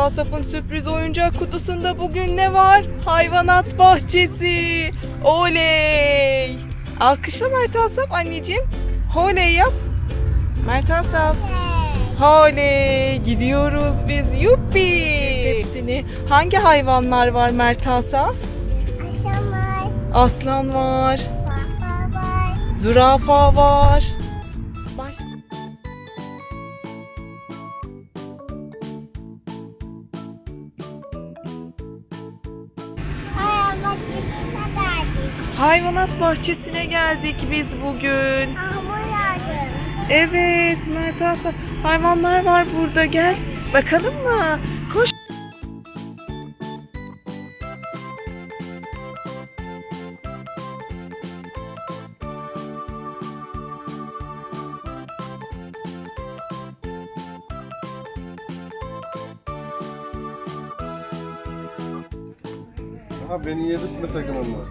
Asaf'ın sürpriz oyuncak kutusunda bugün ne var? Hayvanat bahçesi. Oley! Alkışla Mert Asaf anneciğim. Oley yap. Mert Asaf. Oley! Gidiyoruz biz. Yuppi! Hepsini. Hangi hayvanlar var Mert Asaf? Akşam var, Aslan var. baba var. Zürafa var. Hayvanat bahçesine geldik biz bugün. Yağmur yağdı. Evet Mert Aslan. Hayvanlar var burada gel. Bakalım mı? Aha beni yedirtme sakın onlar.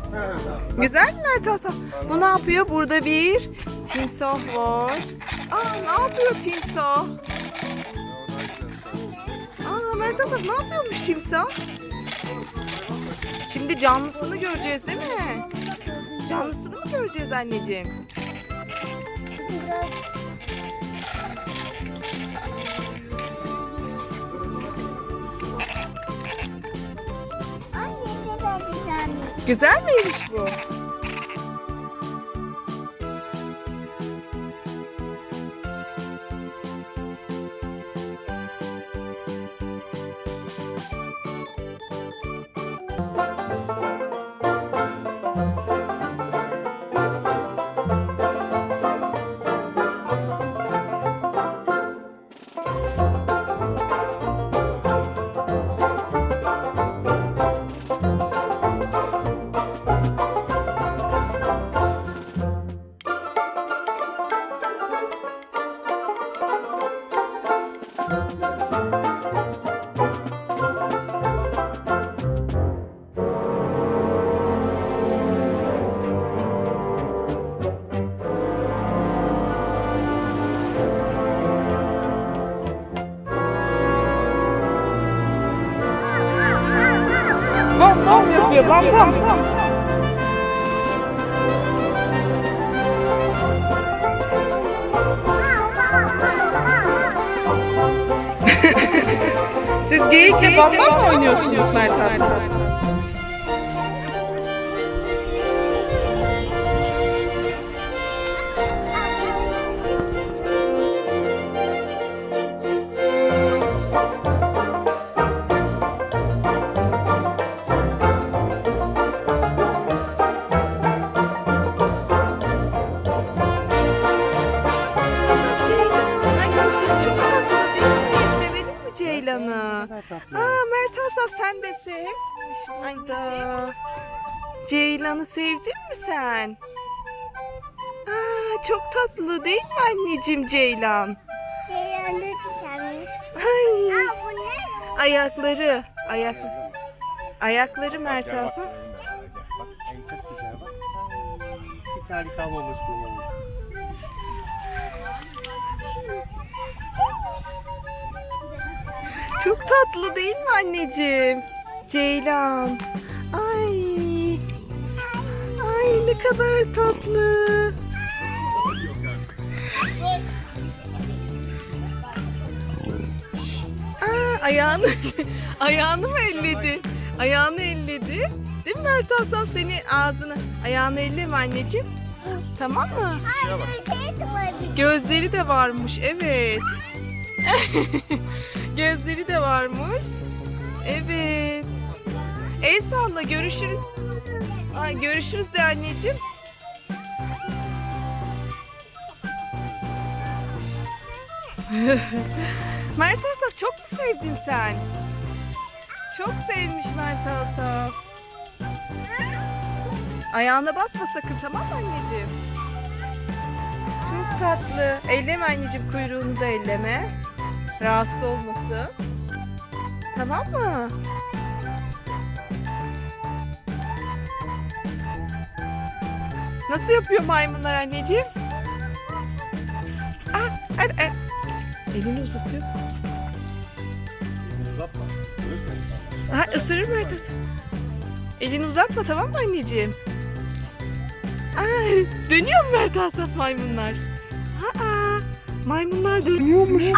Güzel mi Mert Aslan? Bu ne yapıyor? Burada bir timsah var. Aa ne yapıyor timsah? Aa Mert Aslan ne yapıyormuş timsah? Şimdi canlısını göreceğiz değil mi? Canlısını mı göreceğiz anneciğim? Güzel miymiş bu? Bam. Siz geyikle bam bam mı oynuyorsunuz Mert Aslan? Anneciğim Ceylan? Yandı güzelmiş. Ay, Aa bu ne? ayakları. Ayak, ayakları Mert Asaf. Bak en çok güzel bak. Hiç harika olmamış bu. Çok tatlı değil mi anneciğim? Ceylan. Ay. Ay ne kadar tatlı. Ayağını ayağını mı elledi? Ayağını elledi. Değil mi Mert Hasan seni ağzını ayağını elleme anneciğim. Tamam mı? Gözleri de varmış evet. Gözleri de varmış. Evet. El salla görüşürüz. Ay görüşürüz de anneciğim. Mert Asaf çok mu sevdin sen? Çok sevmiş Mert Asaf. Ayağına basma sakın tamam mı anneciğim? Çok tatlı. Elleme anneciğim kuyruğunu da elleme. Rahatsız olmasın. Tamam mı? Nasıl yapıyor maymunlar anneciğim? Ah, hadi, hadi. Elini uzatıyor. Uzatma. Ha, ısırır mı Ertas? Elini uzatma tamam mı anneciğim? Ay, dönüyor mu Mert Asaf maymunlar? Aa, maymunlar dönüyormuş.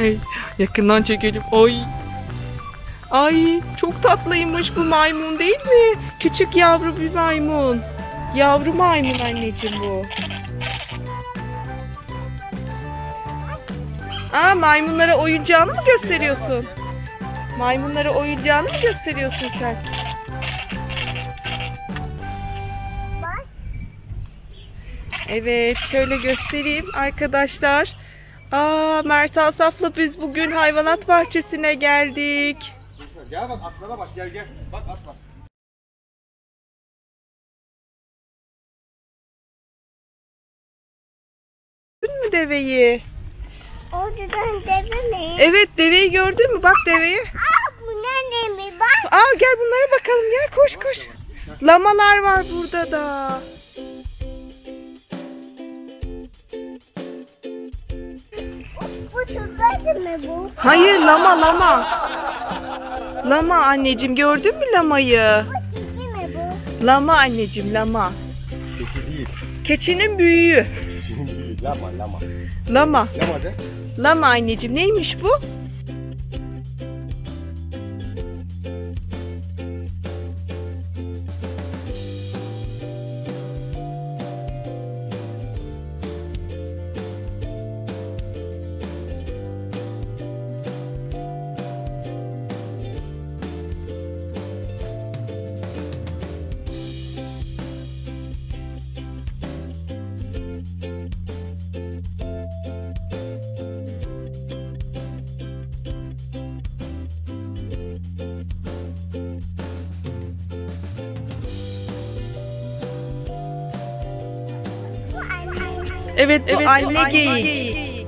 Ay, yakından çekelim. Ay. Ay çok tatlıymış bu maymun değil mi? Küçük yavru bir maymun. Yavru maymun anneciğim bu. Aa maymunlara oyuncağını mı gösteriyorsun? Maymunlara oyuncağını mı gösteriyorsun sen? Evet şöyle göstereyim arkadaşlar. Aa Mert Asaf'la biz bugün hayvanat bahçesine geldik. Gel bak atlana bak gel gel. Bak atla. Gördün mü deveyi? O yüzden deve mi? Evet deveyi gördün mü? Bak deveye. Aa bu ne mi? Bak. Aa gel bunlara bakalım gel koş koş. Lamalar var burada da. Bu tuzladı mı bu? Hayır lama lama. Lama anneciğim gördün mü lamayı? Çizgi mi bu? Lama anneciğim lama. Keçi değil. Keçinin büyüğü. Keçinin büyüğü. Lama lama. Lama. Lama de. Lama anneciğim neymiş? Bu Evet bu Evet, anne geyik.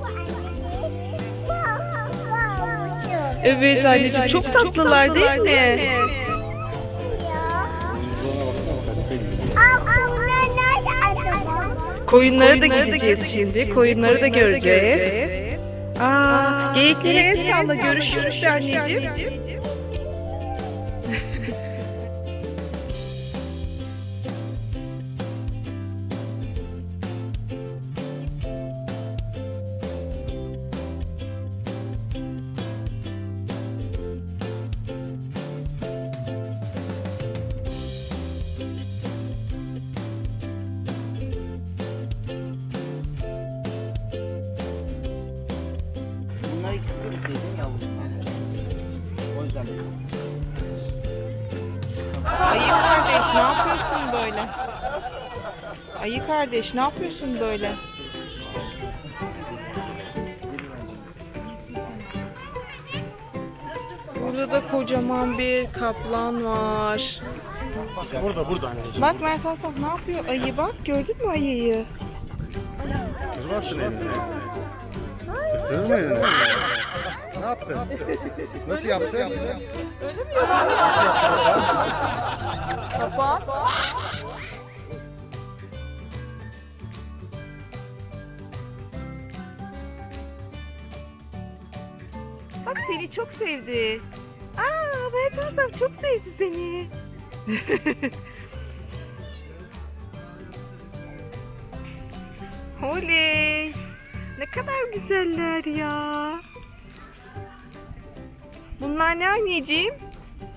Evet anneciğim çok tatlılar değil mi? Bak hadi belli. Koyunlara da gideceğiz şimdi. Koyunları da göreceğiz. Aa, geyiklere el salla görüşürüz anneciğim. Ne yapıyorsun böyle? Ayı kardeş ne yapıyorsun böyle? Burada da kocaman bir kaplan var. Burada burada anneciğim. Bak Mert Asaf ne yapıyor ayı bak gördün mü ayıyı? Isırmazsın elini. Isırır mı elini? Yaptın? Nasıl yaptın? Kapan. Bak seni çok sevdi. Aa Mert Asaf çok sevdi seni. Oley. Ne kadar güzeller ya. Bunlar ne anneciğim?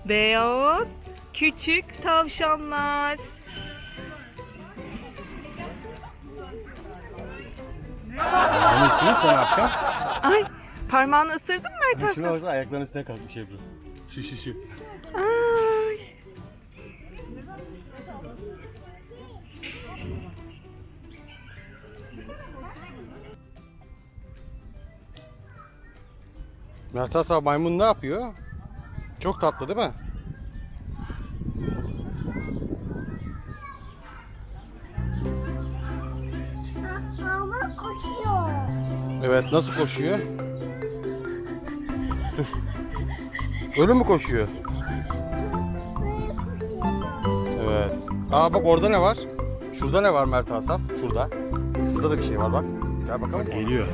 Beyaz, küçük tavşanlar. Onu istiyorsan ne yapacaksın? Ay, parmağını ısırdın mı Mert Şuna Asaf? baksana ayaklarının üstüne kalkmış Ebru. Şu şu şu. Mert Asaf maymun ne yapıyor? Çok tatlı değil mi? Hava koşuyor. Evet nasıl koşuyor? Öyle mi koşuyor? Evet. Aa bak orada ne var? Şurada ne var Mert Asaf? Şurada. Şurada da bir şey var bak. Gel bakalım. Geliyor.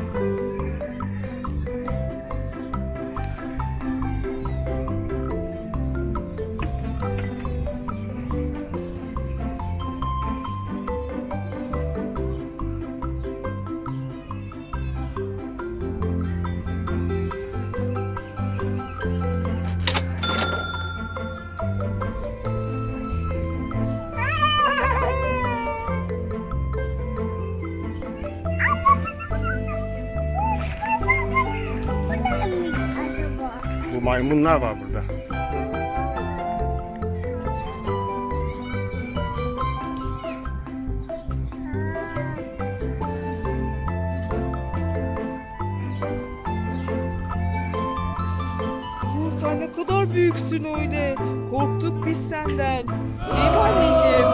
Maymunlar var burada. Sen ne kadar büyüksün öyle. Korktuk biz senden. Değil mi anneciğim?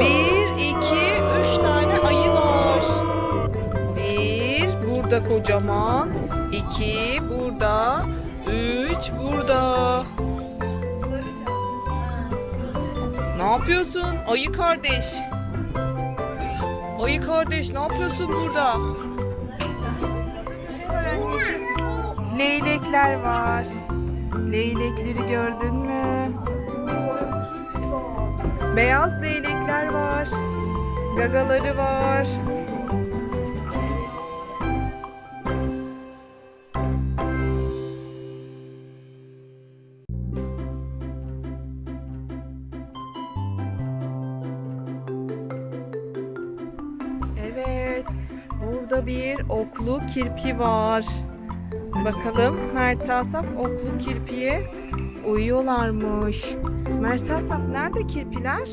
Bir, iki, üç tane ayı var. Bir, burada kocaman. İki, burada. Üç, burada. Ne yapıyorsun? Ayı kardeş. Ayı kardeş ne yapıyorsun burada? Leylekler var. Leylekleri gördün mü? Beyaz leylekler var. Gagaları var. Burada bir oklu kirpi var. Bakalım Mert Asaf oklu kirpiye uyuyorlarmış. Mert Asaf nerede kirpiler?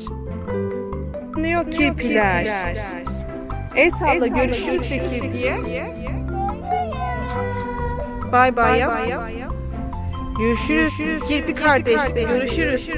Yok kirpiler. El salla görüşürüz kirpiye. Bay bay yap. Görüşürüz kirpi kardeş de görüşürüz.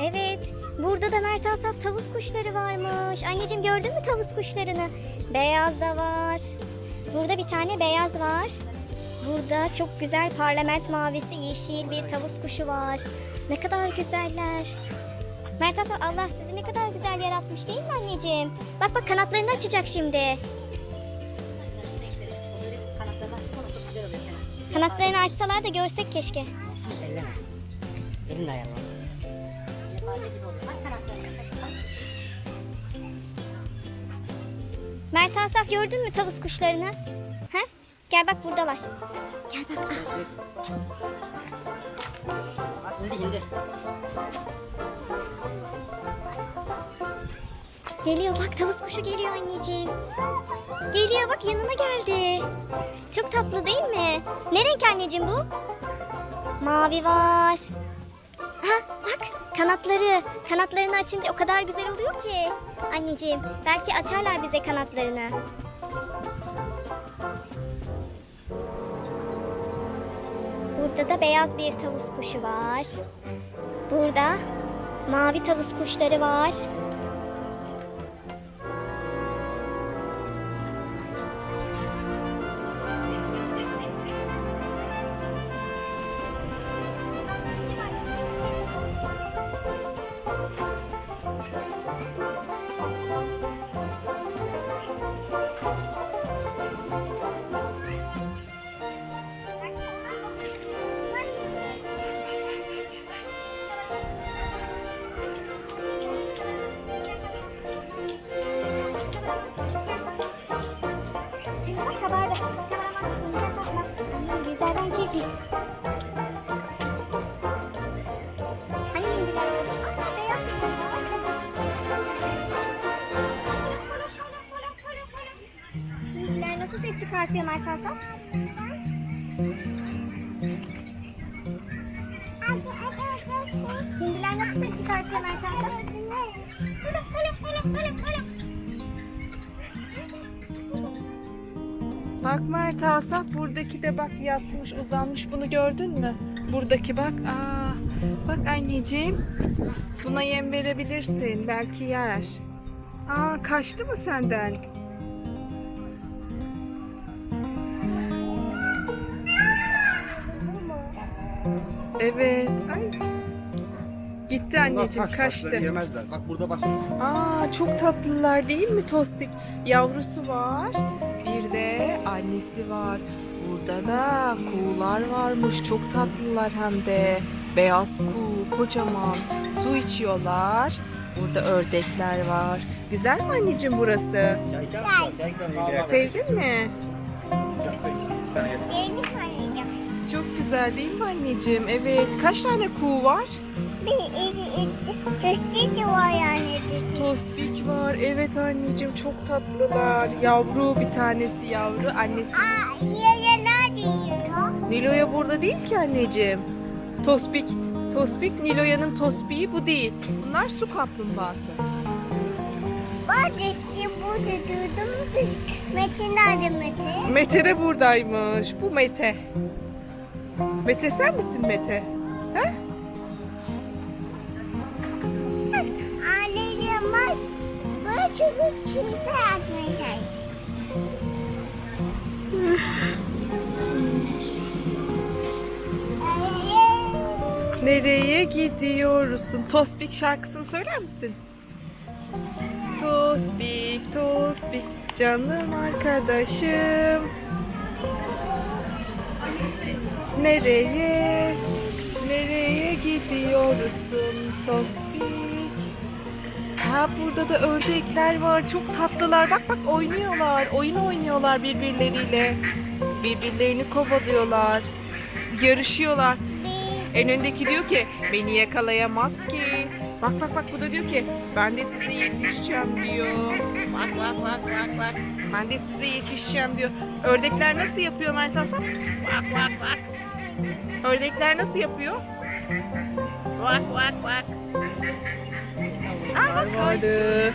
Evet. Burada da Mert Asaf tavus kuşları varmış. Anneciğim gördün mü tavus kuşlarını? Beyaz da var. Burada bir tane beyaz var. Burada çok güzel parlament mavisi yeşil bir tavus kuşu var. Ne kadar güzeller. Mert Asaf Allah sizi ne kadar güzel yarattı yapmış değil mi anneciğim? Bak bak kanatlarını açacak şimdi. Kanatlarını açsalar da görsek keşke. Elleme. Elinle gibi. Mert Asaf gördün mü tavus kuşlarını? Ha? Gel bak buradalar. Gel bak. ah. Bak indi indi. Geliyor bak tavus kuşu geliyor anneciğim. Geliyor bak yanına geldi. Çok tatlı değil mi? Ne renk anneciğim bu? Mavi var. Ha kanatları. Kanatlarını açınca o kadar güzel oluyor ki. Anneciğim belki açarlar bize kanatlarını. Burada da beyaz bir tavus kuşu var. Burada mavi tavus kuşları var. Mert Hasan? Hindiler nasıl çıkartıyor Mert Hasan? Bak Mert Asaf buradaki de bak yatmış uzanmış bunu gördün mü? Buradaki bak. Aa, bak anneciğim. Buna yem verebilirsin. Belki yer. Aa kaçtı mı senden? Evet. Ay. Gitti Bunlar anneciğim taş, kaçtı. taşları Yemezler. Bak burada başka. Aa çok tatlılar değil mi Tostik? Yavrusu var. Bir de annesi var. Burada da kuğular varmış. Çok tatlılar hem de. Beyaz kuğu, kocaman. Su içiyorlar. Burada ördekler var. Güzel mi anneciğim burası? Sevdin mi? Sevdim anneciğim. Güzel değil mi anneciğim? Evet. Kaç tane kuğu var? Kestik var yani. Tosbik var. Evet anneciğim çok tatlılar. Yavru bir tanesi yavru. Annesi Aa, yere nerede yiyor? Nilo'ya burada değil ki anneciğim. Tospik. Tospik Nilo'yanın tospiği bu değil. Bunlar su kaplumbağası. Bak işte burada durdum. Metin nerede Metin? Mete de buradaymış. Bu Mete. Mete sen misin Mete? He? Anneciğim bak. Bak çocuk kirpi atmışlar. Nereye gidiyorsun? Tospik şarkısını söyler misin? Tospik, Tospik, canım arkadaşım. Nereye, nereye gidiyorsun Tospik? Ha burada da ördekler var. Çok tatlılar. Bak bak oynuyorlar. Oyun oynuyorlar birbirleriyle. Birbirlerini kovalıyorlar. Yarışıyorlar. En öndeki diyor ki beni yakalayamaz ki. Bak bak bak bu da diyor ki ben de size yetişeceğim diyor. Bak bak bak bak bak. Ben de size yetişeceğim diyor. Ördekler nasıl yapıyor Mert Hasan? Bak bak bak. Ördekler nasıl yapıyor? Bak bak bak. Aa bak vardı.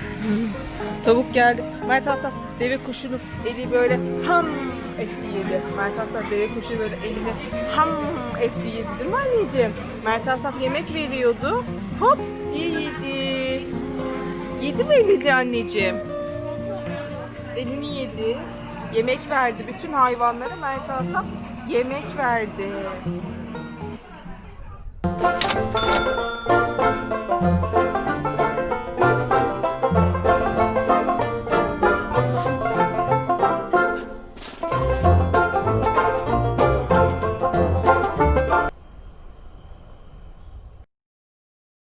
Tavuk geldi. Mert Hasan deve kuşunu eli böyle ham etti yedi. Mert Hasan deve kuşu böyle elini ham etti yedi değil mi anneciğim? Mert Hasan yemek veriyordu. Hop diye yedi. Yedi mi elini anneciğim? Elini yedi. Yemek verdi. Bütün hayvanlara Mert Hasan yemek verdi.